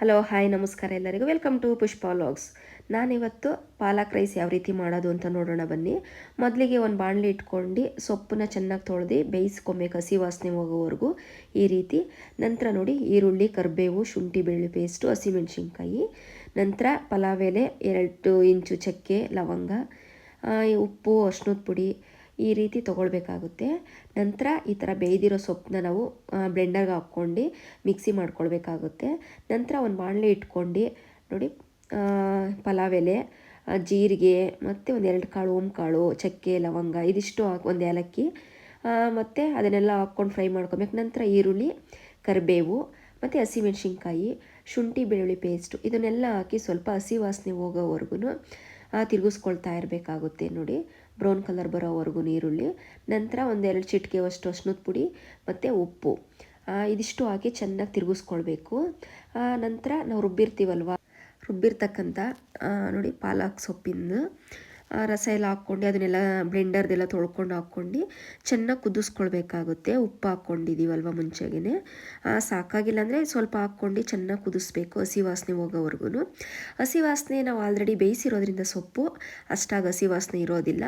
Hello, hi, ನಮಸ್ಕಾರ ಎಲ್ಲರಿಗೂ. Welcome to Pushpa vlogs ನಾನಿವತ್ತು ಪಾಲಕ್ ರೈಸ್ ಯಾವ ರೀತಿ ಮಾಡೋದು ಅಂತ ನೋಡೋಣ ಬನ್ನಿ. ಮೊದಲಿಗೆ ಒಂದು ಬಾಣಲಿ ಇಟ್ಕೊಂಡು ಸೊಪ್ಪನ್ನ ಚೆನ್ನಾಗಿ ತೊಳೆದು ಬೇಯಿಸ್ಕೊಬೇಕು ಹಸಿ ವಾಸನೆ ಹೋಗೋವರೆಗೂ ಈ ರೀತಿ. ನಂತರ ನೋಡಿ ಈರುಳ್ಳಿ, ಕರಿಬೇವು, ಶುಂಠಿ, ಬೆಳ್ಳುಳ್ಳಿ ಪೇಸ್ಟು, ಹಸಿಮೆಣ್ಸಿನ್ಕಾಯಿ. ನಂತರ ಪಲಾವ್ ಎಲೆ, ಎರಡು ಇಂಚು ಚಕ್ಕೆ, ಲವಂಗ ಉಪ್ಪು ಅಶ್ನದ ಪುಡಿ ಈ ರೀತಿ ತೊಗೊಳ್ಬೇಕಾಗುತ್ತೆ. ನಂತರ ಈ ಥರ ಬೇಯ್ದಿರೋ ಸೊಪ್ಪನ್ನ ನಾವು ಬ್ಲೆಂಡರ್ಗೆ ಹಾಕ್ಕೊಂಡು ಮಿಕ್ಸಿ ಮಾಡ್ಕೊಳ್ಬೇಕಾಗುತ್ತೆ. ನಂತರ ಒಂದು ಬಾಣಲೆ ಇಟ್ಕೊಂಡು, ನೋಡಿ ಪಲಾವ್ ಎಲೆ ಜೀರಿಗೆ, ಮತ್ತು ಒಂದು ಎರಡು ಕಾಳು, ಓಂಕಾಳು, ಚಕ್ಕೆ, ಲವಂಗ, ಇದಿಷ್ಟು ಹಾಕಿ, ಒಂದು ಏಲಕ್ಕಿ ಮತ್ತು ಅದನ್ನೆಲ್ಲ ಹಾಕ್ಕೊಂಡು ಫ್ರೈ ಮಾಡ್ಕೊಬೇಕು ನಂತರ ಈರುಳ್ಳಿ, ಕರಿಬೇವು, ಮತ್ತು ಹಸಿಮೆಣ್ಸಿನ್ಕಾಯಿ, ಶುಂಠಿ, ಬೆಳ್ಳುಳ್ಳಿ ಪೇಸ್ಟು ಇದನ್ನೆಲ್ಲ ಹಾಕಿ ಸ್ವಲ್ಪ ಹಸಿ ವಾಸನೆ ಹೋಗೋವರೆಗೂ ತಿರುಗಿಸ್ಕೊಳ್ತಾ ಇರಬೇಕಾಗುತ್ತೆ ನೋಡಿ. ಬ್ರೌನ್ ಕಲರ್ ಬರೋವರೆಗೂ ಈರುಳ್ಳಿ ನಂತರ ಒಂದೆರಡು ಚಿಟಿಕೆ ಅಷ್ಟು ಅಶ್ನದ ಪುಡಿ ಮತ್ತು ಉಪ್ಪು. ಇದಿಷ್ಟು ಹಾಕಿ ಚೆನ್ನಾಗಿ ತಿರುಗಿಸ್ಕೊಳ್ಬೇಕು. ನಂತರ ನಾವು ರುಬ್ಬಿರ್ತೀವಲ್ವ? ರುಬ್ಬಿರ್ತಕ್ಕಂಥ ನೋಡಿ ಪಾಲಕ್ ಸೊಪ್ಪಿಂದು. ಆ, ರಸ ಎಲ್ಲ ಹಾಕ್ಕೊಂಡು ಅದನ್ನೆಲ್ಲ ಬ್ಲೆಂಡರ್ದೆಲ್ಲ ತೊಳ್ಕೊಂಡು ಹಾಕ್ಕೊಂಡು ಚೆನ್ನಾಗಿ ಕುದಿಸ್ಕೊಳ್ಬೇಕಾಗುತ್ತೆ. ಉಪ್ಪು ಹಾಕ್ಕೊಂಡಿದ್ದೀವಲ್ವ ಮುಂಚೆಗೆ ಸಾಕಾಗಿಲ್ಲ ಅಂದರೆ ಸ್ವಲ್ಪ ಹಾಕ್ಕೊಂಡು ಚೆನ್ನಾಗಿ ಕುದಿಸ್ಬೇಕು ಹಸಿ ವಾಸನೆ ಹೋಗೋವರೆಗೂ ಹಸಿ ವಾಸನೆ ನಾವು ಆಲ್ರೆಡಿ ಬೇಯಿಸಿರೋದ್ರಿಂದ ಸೊಪ್ಪು, ಅಷ್ಟಾಗಿ ಹಸಿ ವಾಸನೆ ಇರೋದಿಲ್ಲ.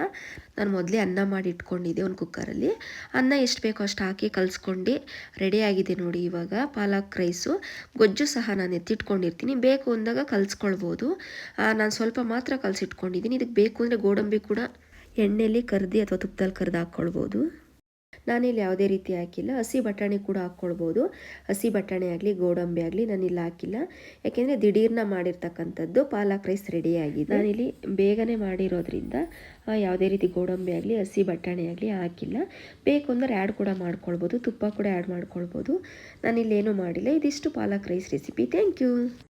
ನಾನು ಮೊದಲೇ ಅನ್ನ ಮಾಡಿ ಇಟ್ಕೊಂಡಿದ್ದೆ ಒಂದು ಕುಕ್ಕರಲ್ಲಿ. ಅನ್ನ ಎಷ್ಟು ಬೇಕೋ ಅಷ್ಟು ಹಾಕಿ ಕಲಿಸ್ಕೊಂಡು ರೆಡಿಯಾಗಿದೆ ನೋಡಿ ಇವಾಗ ಪಾಲಕ್ ರೈಸು. ಗೊಜ್ಜು ಸಹ ನಾನು ಎತ್ತಿಟ್ಕೊಂಡಿರ್ತೀನಿ. ಬೇಕು ಅಂದಾಗ ಕಲಿಸ್ಕೊಳ್ಬೋದು. ನಾನು ಸ್ವಲ್ಪ ಮಾತ್ರ ಕಲಸಿಟ್ಕೊಂಡಿದ್ದೀನಿ. ಇದಕ್ಕೆ ಬೇಕು ಅಂದರೆ ಗೋಡಂಬಿ ಕೂಡ ಎಣ್ಣೆಯಲ್ಲಿ ಕರ್ದು ಅಥವಾ ತುಪ್ಪದಲ್ಲಿ ಕರ್ದು ಹಾಕ್ಕೊಳ್ಬೋದು. ನಾನಿಲ್ಲಿ ಯಾವುದೇ ರೀತಿ ಹಾಕಿಲ್ಲ. ಹಸಿ ಬಟಾಣಿ ಕೂಡ ಹಾಕ್ಕೊಳ್ಬೋದು. ಹಸಿ ಬಟಾಣಿ ಆಗಲಿ, ಗೋಡಂಬಿ ಆಗಲಿ ನಾನಿಲ್ಲಿ ಹಾಕಿಲ್ಲ. ಯಾಕೆಂದರೆ ದಿಢೀರ್ನ ಮಾಡಿರ್ತಕ್ಕಂಥದ್ದು ಪಾಲಕ್ ರೈಸ್ ರೆಡಿಯಾಗಿದೆ ನಾನಿಲ್ಲಿ ಬೇಗನೆ ಮಾಡಿರೋದ್ರಿಂದ ಯಾವುದೇ ರೀತಿ ಗೋಡಂಬಿ ಆಗಲಿ, ಹಸಿ ಬಟಾಣಿ ಆಗಲಿ ಹಾಕಿಲ್ಲ. ಬೇಕು ಅಂದರೆ ಆ್ಯಡ್ ಕೂಡ ಮಾಡ್ಕೊಳ್ಬೋದು. ತುಪ್ಪ ಕೂಡ ಆ್ಯಡ್ ಮಾಡ್ಕೊಳ್ಬೋದು. ನಾನಿಲ್ಲಿ ಏನೂ ಮಾಡಿಲ್ಲ. ಇದಿಷ್ಟು palak rice recipe. Thank you.